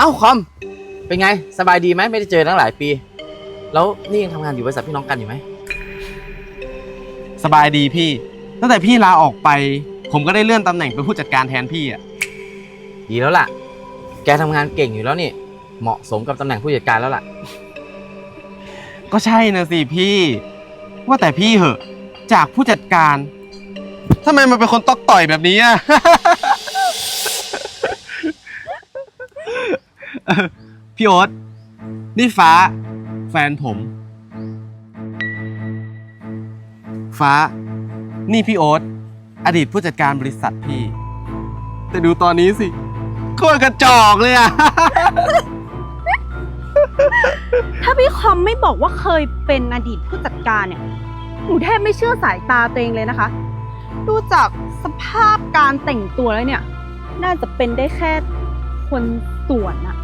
เอ้าคอม เป็นไง สบายดีไหมไม่ได้เจอตั้งหลายปี แล้วนี่ยังทำงานอยู่บริษัทพี่น้องกันอยู่ไหมสบายดีพี่ ตั้งแต่พี่ลาออกไป ผมก็ได้เลื่อนตำแหน่งเป็นผู้จัดการแทนพี่อะ ดีแล้วล่ะ แกทำงานเก่งอยู่แล้วนี่ เหมาะสมกับตำแหน่งผู้จัดการแล้วล่ะ ก็ใช่นะสิพี่ ว่าแต่พี่เหอะ จากผู้จัดการทำไมมันเป็นคนตอกต่อยแบบนี้อะ พี่โอ๊ตนี่ฟ้า แฟนผม ฟ้า นี่พี่โอ๊ตอดีตผู้จัดการบริษัทพี่ แต่ดูตอนนี้สิโคตรกระจอกเลยอะถ้าพี่คอมไม่บอกว่าเคยเป็นอดีตผู้จัดการเนี่ย หนูแทบไม่เชื่อสายตาตัวเองเลยนะคะ ดูจากสภาพการแต่งตัวแล้วเนี่ย น่าจะเป็นได้แค่ คนส่วนอะ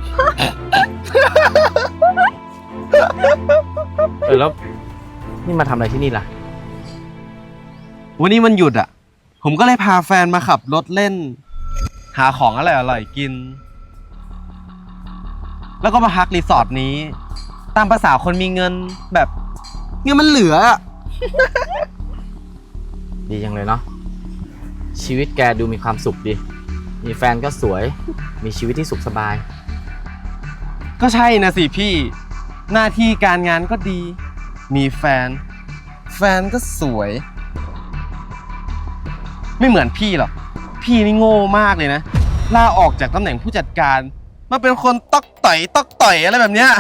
เออแล้วนี่มาทำอะไรที่นี่ล่ะ วันนี้มันหยุดอะ ผมก็เลยพาแฟนมาขับรถเล่น หาของอร่อยๆกิน แล้วก็มาพักรีสอร์ทนี้ ตามภาษาคนมีเงินแบบ เงินมันเหลืออะดีจังเลยเนาะชีวิตแกดูมีความสุขดี มีแฟนก็สวย มีชีวิตที่สุขสบาย ก็ใช่นะสิพี่ หน้าที่การงานก็ดี มีแฟน แฟนก็สวย ไม่เหมือนพี่หรอก พี่นี่โง่มากเลยนะ ลาออกจากตำแหน่งผู้จัดการ มาเป็นคนตอกต่อยตอกต่อยอะไรแบบเนี้ย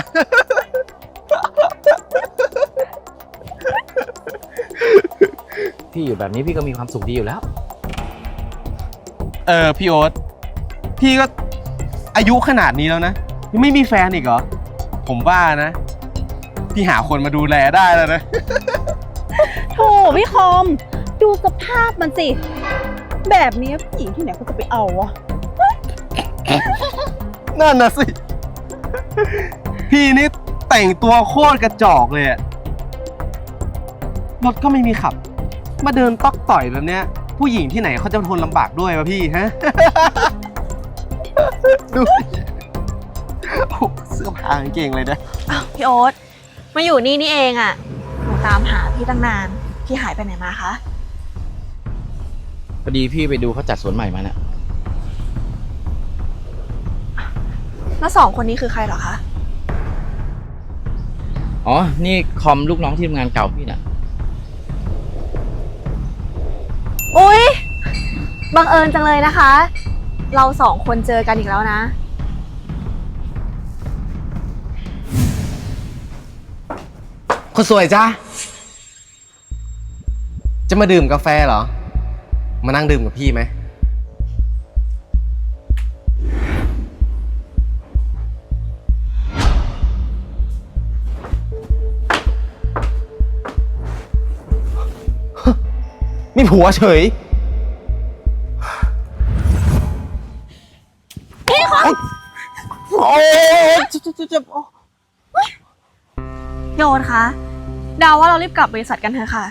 พี่อยู่แบบนี้พี่ก็มีความสุขดีอยู่แล้ว เออพี่โอ๊ตพี่ก็อายุขนาดนี้แล้วนะยังไม่มีแฟนอีกเหรอ ผมว่านะ พี่หาคนมาดูแลได้แล้วนะ โถพี่คอม ดูสภาพมันสิ แบบนี้ผู้หญิงที่ไหนเขาจะไปเอาวะนั่นนะสิ พี่นี่แต่งตัวโคตรกระจอกเลยอะรถก็ไม่มีขับ มาเดินตอกต่อยแบบเนี้ย ผู้หญิงที่ไหนเขาจะทนลำบากด้วยวะพี่ฮะ ดูดิโอ้เสื้อผ้ากางเก่งเลยนะ อ้าวพี่โอ๊ตมาอยู่นี่นี่เองอะ่ะหนูตามหาพี่ตั้งนาน พี่หายไปไหนมาคะพอดีพี่ไปดูเขาจัดสวนใหม่มาน่ะแล้วสองคนนี้คือใครเหรอคะ อ๋อ นี่คอมลูกน้องที่ทำงานเก่าพี่น่ะ บังเอิญจังเลยนะคะ เราสองคนเจอกันอีกแล้วนะ คนสวยจ้าจะมาดื่มกาแฟเหรอ มานั่งดื่มกับพี่ไหมมีผัวเฉย จ็บเจ็บเจ็บโอ้โยนคะดาวว่าเรารีบกลับบริษัทกันเถอะค่ะ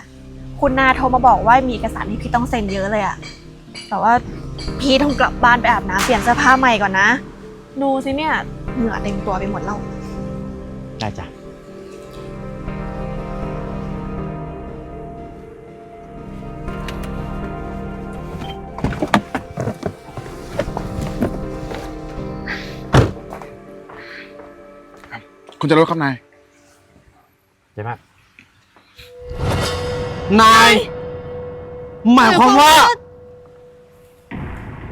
คุณนาโทรมาบอกว่ามีเอกสารที่พี่ต้องเซ็นเยอะเลยอะแต่ว่าพี่ต้องกลับบ้านไปอาบน้ำเปลี่ยนเสื้อผ้าใหม่ก่อนนะ ดูสิเนี่ยเหงื่อเต็มตัวไปหมดแล้ว ได้จ้ะ คุณจะรู้ครับนายใช่ไหมนายหมายความว่า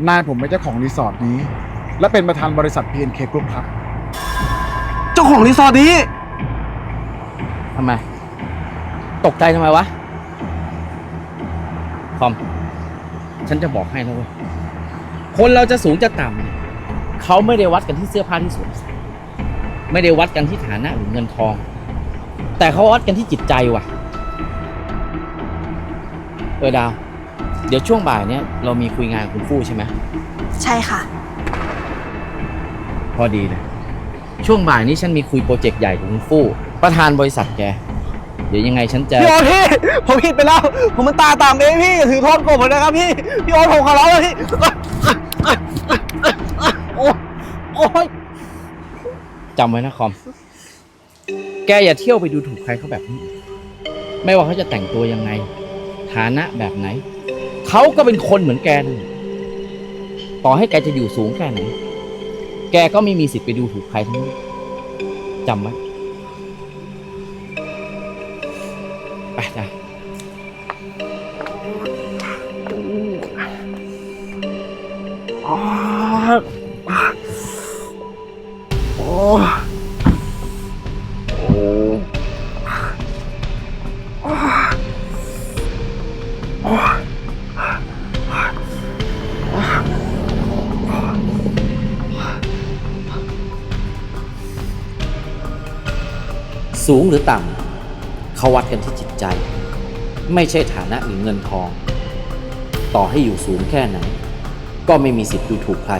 นายผมเป็นเจ้าของรีสอร์ทนี้ และเป็นประธานบริษัท PNK Group ครับ เจ้าของรีสอร์ทนี้ ทำไม ตกใจทำไมวะคอม ฉันจะบอกให้นะเว้ยคนเราจะสูงจะต่ำเนี่ยเขาไม่ได้วัดกันที่เสื้อผ้าที่สวมใส่ ไม่ได้วัดกันที่ฐานะหรือเงินทอง แต่เขาวัดกันที่จิตใจว่ะ เออดาว เดี๋ยวช่วงบ่ายเนี้ยเรามีคุยงานกับคุณฟู่ใช่ไหมใช่ค่ะ พอดีเลยช่วงบ่ายนี้ฉันมีคุยโปรเจกต์ใหญ่กับคุณฟู่ประธานบริษัทแก เดี๋ยวยังไงฉันจะพี่โอ๊ตพี่ ผมผิดไปแล้ว ผมมันตาต่ำเองพี่อย่าถือโทษโกรธผมนะครับพี่ พี่โอ๊ตผมขอร้องเลยพี่ โอ๊ยโอ๊ย จำไว้นะคอม แกอย่าเที่ยวไปดูถูกใครเขาแบบนี้ ไม่ว่าเขาจะแต่งตัวยังไง ฐานะแบบไหน เขาก็เป็นคนเหมือนแกเลยต่อให้แกจะอยู่สูงแค่ไหน แกก็ไม่มีสิทธิ์ไปดูถูกใครทั้งนั้นจำไว้ ไปจ้ะ สูงหรือต่ำเขาวัดกันที่จิตใจ ไม่ใช่ฐานะหรือเงินทอง ต่อให้อยู่สูงแค่ไหน ก็ไม่มีสิทธิ์ดูถูกใคร